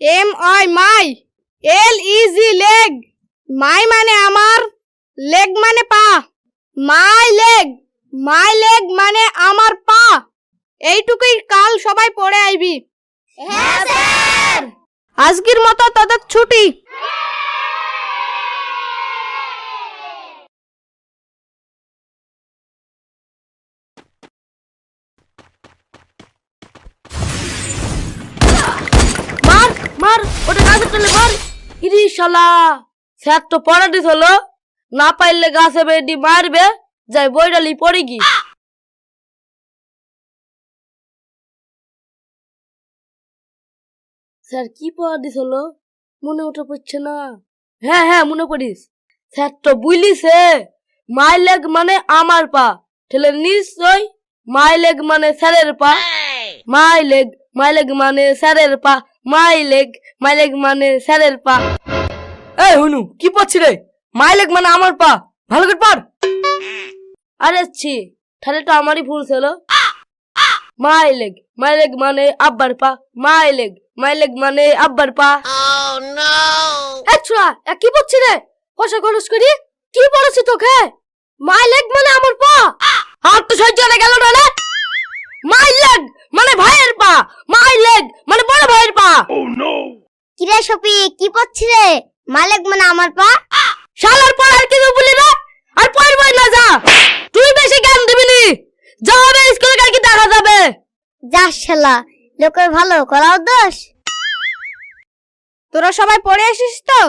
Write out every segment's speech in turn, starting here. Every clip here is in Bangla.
M I my L E G leg. My মানে আমার লেগ মানে পা। মাই লেগ মাই লেগ মানে আমার পা। এইটুকুই কাল সবাই পড়ে আইবি। হ্যাঁ স্যার। আজকের মতো তোদের ছুটি মার মার ওটা গাছে মার ইরি শালা স্যার তো পড়া হলো। না পাইলে গাছে বেডি মারবে যাই বইডালি পড়ে কি স্যার কি হলো? মনে উঠে পড়ছে না। হ্যাঁ হ্যাঁ মনে করিস স্যার তো বুঝলিছে মাই লেগ মানে আমার পা। ঠেলে নিশ্চয় মাই লেগ মানে স্যারের পা। মাই লেগ মাই লেগ মানে স্যারের পা। মাই লেগ মাই লেগ মানে স্যারের পা। এই হুনু কি পড়ছি রে? মাই লেগ মানে আমার পা। ভালো করে পড়। আরে ছি তাহলে তো আমারই ভুল ছিল। মাই লেগ মাই লেগ মানে আব্বার পা। মাই লেগ মাই লেগ মানে আব্বার পা। এ কি পড়ছি রে? কষা খরচ করি? কি পড়েছি তোকে? মাই কিরে সপি কি পড়ছি রে? মালিক মানে আমার পা। শালার পর আর কিছু বলি রে? আর পড়বই না যা। তুই বেশি জ্ঞান দিবি নি। যা হবে স্কুলে কালকে দেখা যাবে? যা শালা লোকের ভালো করাও দোষ। তোরা সবাই পড়ে আসিস তো?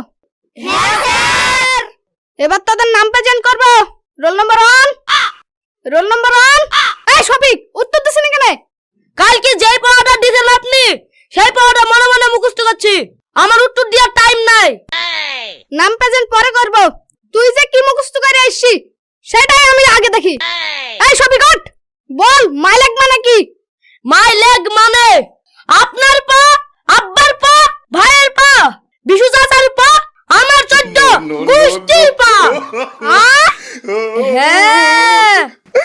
এবার তোদের নাম প্রেজেন্ট করব। Roll number one roll number one এই শফিক উত্তর দিস না কেন? কালকে যেই পাওয়াটা দিয়েছেন আপনি সেই পাওয়াটা মনে মনে মুখস্থ করছি। আমার উত্তর দেওয়ার টাইম নাই নাম প্রেজেন্ট পরে করব তুই যে কি মুখস্থ করে আসছি সেটাই আমি আগে দেখি এই সবিকট বল মাইলেক মানে কি মাইলেক মানে আপনার পা আব্বার পা ভাইয়ের পা বিশু চাচার পা আমার চোদ্দ গুষ্টির পা হ্যাঁ